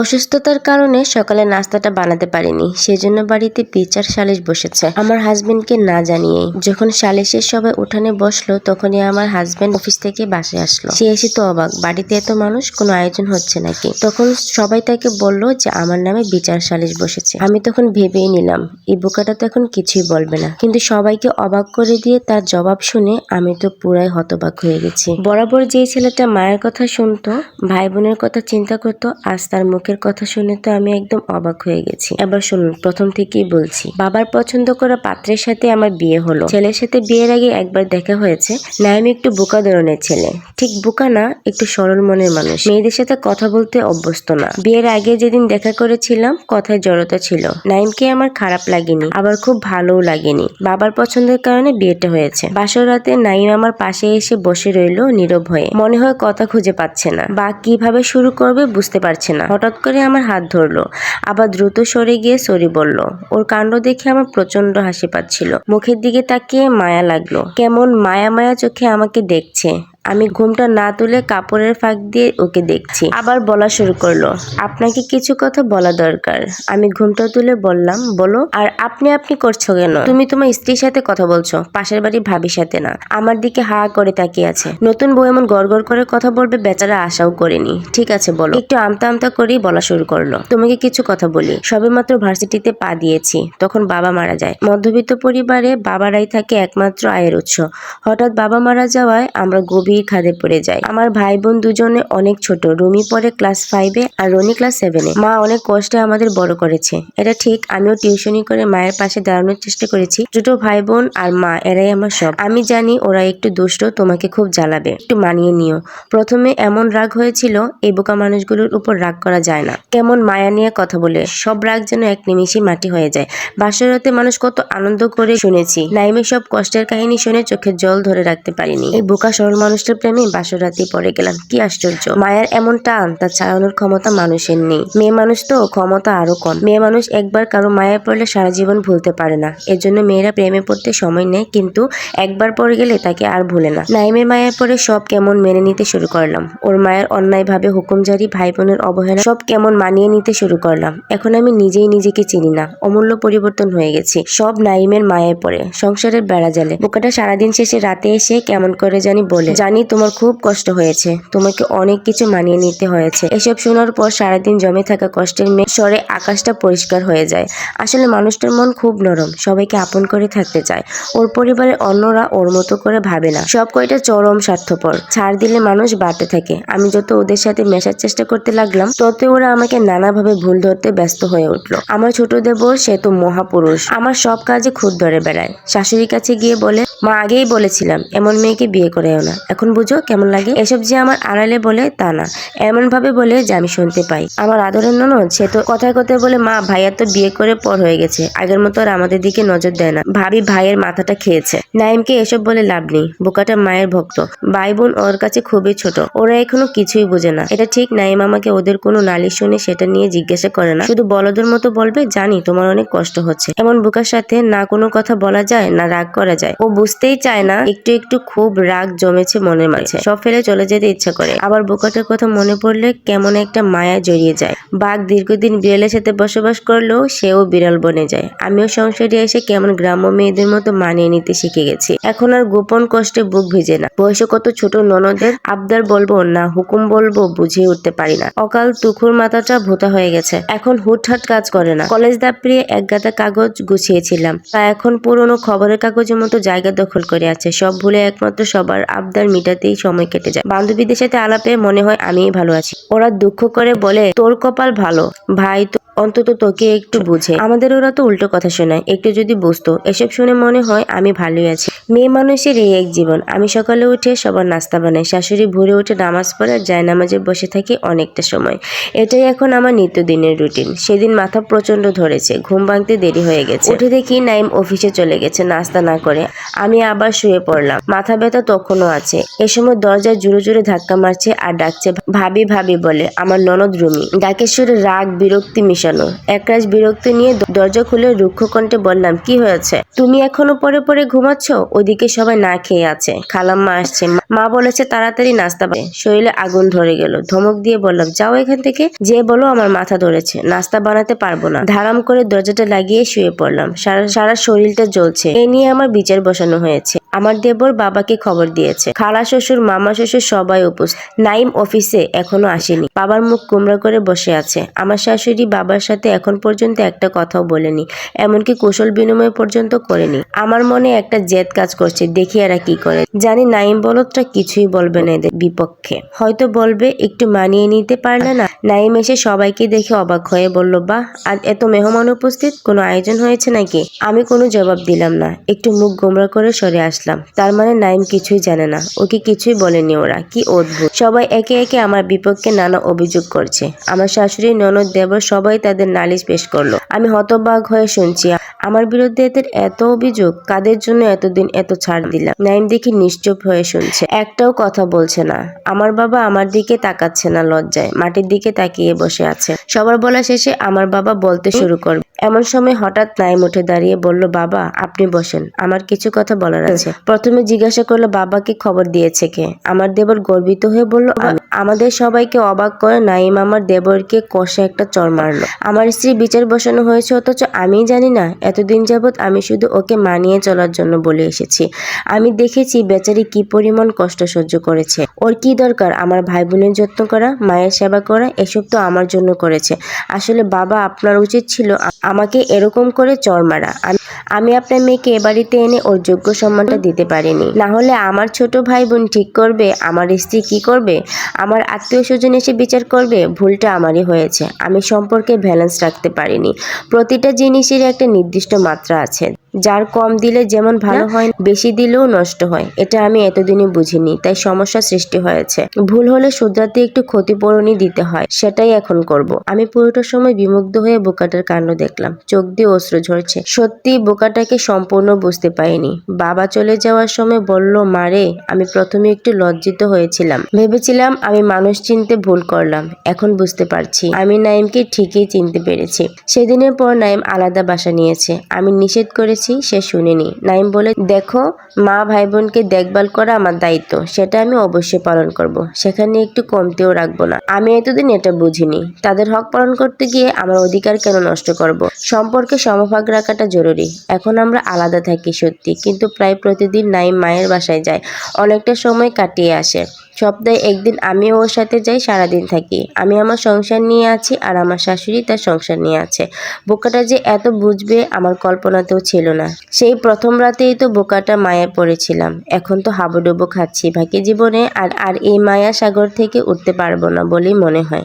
অসুস্থতার কারণে সকালে নাস্তাটা বানাতে পারিনি, সেজন্য বাড়িতে বিচার সালিশ বসেছে। আমার হাজবেন্ডকে না জানিয়েই, যখন সালিশের সবাই উঠানে বসল, তখনই আমার হাজবেন্ড অফিস থেকে বাসে আসলো। সে এসে তো অবাক, বাড়িতে এত মানুষ, কোনো আয়োজন হচ্ছে নাকি? তখন সবাই তাকে বলল যে, আমার নামে বিচার সালিশ বসেছে। আমি তখন ভেবেই নিলাম, এই বোকাটা তো এখন কিছুই বলবে না। কিন্তু সবাইকে অবাক করে দিয়ে তার জবাব শুনে আমি তো পুরাই হতবাক হয়ে গেছি। বরাবর যে ছেলেটা মায়ের কথা শুনতো, ভাই বোনের কথা চিন্তা করতো, আজ তার মুখের কথা শুনে তো আমি একদম অবাক হয়ে গেছি। এবার শুনুন, প্রথম থেকেই বলছি, বাবার পছন্দ করা পাত্রের সাথে আমার বিয়ে হলো। ছেলের সাথে বিয়ের আগে একবার দেখা হয়েছে। নাইম একটু বোকা ধরনের ছেলে। ঠিক বোকা না, একটু সরল মনের মানুষ। মেয়েদের সাথে কথা বলতে অভ্যস্ত না। বিয়ের আগে যেদিন দেখা করেছিলাম, কথায় জড়তা ছিল। নাইমকে আমার খারাপ লাগেনি, আবার খুব ভালোও লাগেনি। বাবার পছন্দের কারণে বিয়েটা হয়েছে। বাসর রাতে নাইম আমার পাশে এসে বসে রইল নীরব হয়ে। মনে হয় কথা খুঁজে পাচ্ছে না। বা কীভাবে শুরু করবে বুঝতে পারছে না। হঠাৎ করে আমার হাত ধরলো। আবার দ্রুত সরে গিয়ে সরি বলল। ওর কাণ্ড দেখে আমার প্রচণ্ড হাসি পাচ্ছিল। মুখের দিকে তাকিয়ে মায়া লাগল। কেমন মায়া মায়া চোখে আমাকে দেখছে। আমি ঘুমটা না তুলে কাপড়ের ফাঁক দিয়ে ওকে দেখছি। আবার বলা শুরু করল, আপনাকে কিছু কথা বলা দরকার। আমি ঘুমটা তুলে বললাম, বলো, আর আপনি আপনি করছ কেন? তুমি তোমার স্ত্রীর সাথে কথা বলছো, পাশের বাড়ি ভাবির সাথে না। আমার দিকে হা করে তাকিয়ে আছে। নতুন বউ এমন গড়গড় করে কথা বলবে, বেচারা আশাও করেনি। ঠিক আছে, বলো। একটু আমতা আমতা করেই বলা শুরু করল, তোমাকে কিছু কথা বলি। সবেমাত্র ভার্সিটিতে পা দিয়েছি, তখন বাবা মারা যায়। মধ্যবিত্ত পরিবারে বাবারাই থাকে একমাত্র আয়ের উৎস। হঠাৎ বাবা মারা যাওয়ায় আমরা গভীর খাদে পড়ে যায়। আমার ভাই বোন দুজনে অনেক ছোট। রুমি পড়ে ক্লাস ফাইভে আর রনি ক্লাস সেভেনে মা অনেক কষ্টে আমাদের বড় করেছে। এটা ঠিক, আমিও টিউশনি করে মায়ের পাশে দাঁড়ানোর চেষ্টা করেছি। ছোট ভাই বোন আর মা, এরাই আমার সব। আমি জানি ওরা একটু দুষ্ট, তোমাকে খুব জ্বালাবে। একটু মানিয়ে নিও। প্রথমে এমন রাগ হয়েছিল, এই বোকা মানুষগুলোর উপর রাগ করা যায় না। কেমন মায়া নিয়ে কথা বলে, সব রাগ যেন এক নিমিষে মাটি হয়ে যায়। বাসরাতে মানুষ কত আনন্দ করে শুনেছি। নাইমের সব কষ্টের কাহিনী শুনে চোখের জল ধরে রাখতে পারিনি। এই বোকা সরল মানুষটার প্রেমে বাসরাতে পড়ে গেলাম। কি আশ্চর্য। মায়ের এমন টান, তা ছাড়ানোর ক্ষমতা মানুষের নেই। মেয়ে মানুষ তো, ক্ষমতা আরও কম। মেয়ে মানুষ একবার কারও মায়ের পড়লে সারা জীবন ভুলতে পারে না। এর জন্য মেয়েরা প্রেমে পড়তে সময় নেয়, কিন্তু একবার পড়ে গেলে তাকে আর ভুলে না। নাইমের মায়ের পরে সব কেমন মেনে নিতে শুরু করলাম। ওর মায়ের অন্যায়ভাবে হুকুমজারি ভাই বোনের অবহেলা, সব কেমন মানিয়ে নিতে শুরু করলাম। এখন আমি নিজেই নিজেকে চিনি না। অমূল্য পরিবর্তন হয়ে গেছি। সব নাইমের মায়ের পরে। সংসারের বেড়া জালে বোকাটা সারাদিন শেষে রাতে এসে কেমন করে জানি বলে। জানি তোমার খুব কষ্ট হয়েছে। তোমাকে অনেক কিছু মানিয়ে নিতে হয়েছে। এসব শোনার পর সারাদিন জমে থাকা কষ্টের মেঘ স্বরে আকাশটা পরিষ্কার হয়ে যায়। আসলে মানুষটার মন খুব নরম, সবাইকে আপন করে থাকতে চায়। ওর পরিবারের অন্যরা ওর মতো করে ভাবে না। সব কয়টা চরম স্বার্থপর। ছাড় দিলে মানুষ বাড়তে থাকে। আমি যত ওদের সাথে মেশার চেষ্টা করতে লাগলাম তত ওরা আমাকে নানাভাবে ভুল ধরতে ব্যস্ত হয়ে উঠল। আমার ছোট দেব সে তো মহাপুরুষ। আমার সব কাজে খুদ ধরে বেড়ায়। শাশুড়ির কাছে গিয়ে বলে, মা আগেই বলেছিলাম, এমন মেয়েকে বিয়ে করেও না। এখন বুঝো কেমন লাগে? এসব যে আমার আড়ালে বলে তা না। এমন ভাবে বলে যে আমি শুনতে পাই। আমার আদরের ননদ, সে তো কথায় কথায় বলে, মা ভাইয়া তো বিয়ে করে পর হয়ে গেছে। আগের মতো আর আমাদের দিকে নজর দেয় না। ভাবি ভাইয়ের মাথাটা খেয়েছে। নাইমকে এসব বলে লাভ নেই। বোকাটা মায়ের ভক্ত। ভাই বোন ওর কাছে খুবই ছোট। ওরা এখনও কিছুই বোঝে না। এটা ঠিক নাইম আমাকে ওদের কোনো নালিশ শুনে সেটা নিয়ে জিজ্ঞাসা করে না। শুধু বলদের মতো বলবে, জানি তোমার অনেক কষ্ট হচ্ছে। এমন বোকার সাথে না কোনো কথা বলা যায়, না রাগ করা যায়। ও বুঝতেই চায় না, একটু একটু খুব রাগ জমেছে মনের মাঝে। সব ফেলে চলে যেতে ইচ্ছা করে। আবার বোকাটার কথা মনে পড়লে কেমন একটা মায়া জড়িয়ে যায়। বাঘ দীর্ঘদিন বিড়ালের সাথে বসবাস করলেও সেও বিড়াল বনে যায়। আমিও সংসারে এসে কেমন গ্রাম্য মেয়েদের মতো মানিয়ে নিতে শিখে গেছি। এখন আর গোপন কষ্টে বুক ভিজে না। বয়সে কত ছোট ননদের আবদার বলব না হুকুম বলব বুঝে উঠতে পারি না। অকাল তুখুর মাথাটা ভোতা হয়ে গেছে। এখন হুটহাট কাজ করে না। কলেজ দাপড়িয়ে এক গাদা কাগজ গুছিয়েছিলাম। তা এখন পুরনো খবরের কাগজের মতো জায়গা দখল করে আছে। সব ভুলে একমাত্র সবার আবদার মিটাতেই সময় কেটে যায়। বান্ধবীদের সাথে আলাপে মনে হয় আমি ভালো আছি। ওরা দুঃখ করে বলে, তোর কপাল ভালো। ভাই অন্তত তোকে একটু বুঝে। আমাদের ওরা তো উল্টো কথা শোনায়। একটু যদি বুঝতো। এসব শুনে মনে হয় আমি ভালোই আছি। মেয়ে মানুষের এই এক জীবন। আমি সকালে উঠে সবার নাস্তা বানাই। শাশুড়ি ভোরে উঠে নামাজ পড়ে আর যায় নামাজে বসে থাকি অনেকটা সময়। এটাই এখন আমার নিত্যদিনের রুটিন। সেদিন মাথা প্রচণ্ড ধরেছে। ঘুম ভাঙতে দেরি হয়ে গেছে। উঠে দেখি নাইম অফিসে চলে গেছে নাস্তা না করে। আমি আবার শুয়ে পড়লাম। মাথা ব্যথা তখনও আছে। এ সময় দরজায় জোরে জোরে ধাক্কা মারছে আর ডাকছে ভাবি ভাবি বলে আমার ননদ রুমি। ডাকের সুরে রাগ বিরক্তি মিশানো বসানো একরাশ বিরক্ত নিয়ে দরজা খুলে রুক্ষ কণ্ঠে বললাম, কি হয়েছে? তুমি এখনও পরে পরে ঘুমাচ্ছ? ওদিকে সবাই না খেয়ে আছে। খালাম্মা আসছে। মা- বলেছে তাড়াতাড়ি নাস্তা বানাতে। শরীরে আগুন ধরে গেল। ধমক দিয়ে বললাম, যাও এখান থেকে। যে বলো আমার মাথা ধরেছে। নাস্তা বানাতে পারব না। ধারাম করে দরজাটা লাগিয়ে শুয়ে পড়লাম। সারা সারা শরীরটা জ্বলছে। এ নিয়ে আমার বিচার বসানো হয়েছে। আমার দেবর বাবাকে খবর দিয়েছে। খালা শ্বশুর, মামা শ্বশুর সবাই উপস্থিত। নাইম অফিসে এখনও আসেনি। বাবার মুখ কুমড়া করে বসে আছে। আমার শাশুড়ি বাবার সাথে এখন পর্যন্ত একটা কথাও বলেনি, এমনকি কুশল বিনিময় পর্যন্ত করেনি। আমার মনে একটা জেদ কাজ করছে, দেখি এরা কি করে। জানি নাইম বলদটা কিছুই বলবে না এদের বিপক্ষে। হয়তো বলবে, একটু মানিয়ে নিতে পারলে না। নাইম এসে সবাইকে দেখে অবাক হয়ে বলল, বাহ, আজ এত মেহমান উপস্থিত, কোনো আয়োজন হয়েছে নাকি? আমি কোনো জবাব দিলাম না। একটু মুখ গোমরা করে সরে আসলাম। তার মানে নাইম কিছুই জানে না। ওকে কিছুই বলেনি ওরা। কি অদ্ভুত। সবাই একে একে আমার বিপক্ষে নানা অভিযোগ করছে। আমার শাশুড়ি, ননদ, দেবর সবাই তাদের নালিশ পেশ করল। আমি হতবাক হয়ে শুনছি, আমার বিরুদ্ধে এদের এত অভিযোগ, কাদের জন্য এতদিন এত ছাড় দিলাম? নাইম দেখি নিশ্চুপ হয়ে শুনছে। একটাও কথা বলছে না। আমার বাবা আমার দিকে তাকাচ্ছে না লজ্জায়, মাটির দিকে তাকিয়ে বসে আছে। সবার বলা শেষে আমার বাবা বলতে শুরু করবে। এমন সময় হঠাৎ নাইম উঠে দাঁড়িয়ে বলল, বাবা, আপনি বসেন। আমার কিছু কথা বলার আছে। প্রথমে জিজ্ঞাসা করল বাবাকে খবর দিয়েছে কে? আমার দেবর গর্বিত হয়ে বলল আমাদের সবাইকে অবাক করে নাইম আমার দেবরকে কষে একটা চর মারলো। আমার স্ত্রী বিচার বসানো হয়েছে অথচ আমি জানি না। এতদিন যাবৎ আমি শুধু ওকে মানিয়ে চলার জন্য বলে এসেছি। আমি দেখেছি বেচারি কি পরিমাণ কষ্ট সহ্য করেছে। ওর কি দরকার? আমার ভাই বোনের যত্ন করা, মায়ের সেবা করা, এসব তো আমার জন্য করেছে। আসলে বাবা আপনার উচিত ছিল আমাকে এরকম করে চর মারা। আমি আপনার মেয়েকে এ বাড়িতে এনে ওর যোগ্য সম্মানটা দিতে পারিনি। না হলে আমার ছোট ভাই বোন ঠিক করবে, আমার স্ত্রী কি করবে, আমার আত্মীয় স্বজন এসে বিচার করবে, ভুলটা আমারই হয়েছে। আমি সম্পর্কে ব্যালেন্স রাখতে পারিনি। প্রতিটা জিনিসের একটা নির্দিষ্ট মাত্রা আছে। যার কম দিলে যেমন ভালো হয় বেশি দিলেও নষ্ট হয়। এটা আমি এতদিনই বুঝিনি তাই সমস্যা সৃষ্টি হয়েছে। ভুল হলে শুধরাতে একটু ক্ষতিপূরণই দিতে হয় সেটাই এখন করব। আমি পুরোটা সময় বিমুগ্ধ হয়ে বোকাটার কাণ্ড দেখলাম। চোখ দিয়ে অশ্রু ঝরছে। সত্যি বোকাটাকে সম্পূর্ণ বুঝতে পারিনি। বাবা চলে যাওয়ার সময় বলল মারে আমি প্রথমে একটু লজ্জিত হয়েছিলাম। ভেবেছিলাম আমি মানুষ চিনতে ভুল করলাম। এখন বুঝতে পারছি। আমি নাইমকে ঠিকই চিনতে পেরেছি। সেদিনের পর নাইম আলাদা বাসা নিয়েছে। আমি নিষেধ করেছি, সে শুনেনি। নাইম বলে, দেখো, মা ভাই বোনকে দেখভাল করা আমার দায়িত্ব, সেটা আমি অবশ্যই পালন করব। সেখানে একটু কমতেও রাখব না। আমি এতদিন এটা বুঝিনি। তাদের হক পালন করতে গিয়ে আমার অধিকার কেন নষ্ট করব। সম্পর্কে সমভাগ রাখাটা জরুরি। এখন আমরা আলাদা থাকি সত্যি, কিন্তু প্রায় প্রতিদিন নাইম মায়ের বাসায় যায়। অনেকটা সময় কাটিয়ে আসে। সপ্তাহে একদিন আমি ওর সাথে যাই, সারাদিন থাকি। আমি আমার সংসার নিয়ে আছি আর আমার শাশুড়ি তার সংসার নিয়ে আছে। বোকাটা যে এত বুঝবে আমার কল্পনাতেও ছিল না। সেই প্রথম রাতেই তো বোকাটা মায়া পড়েছিলাম। এখন তো হাবুডুবু খাচ্ছি। বাকি জীবনে আর আর এই মায়া সাগর থেকে উঠতে পারব না বলেই মনে হয়।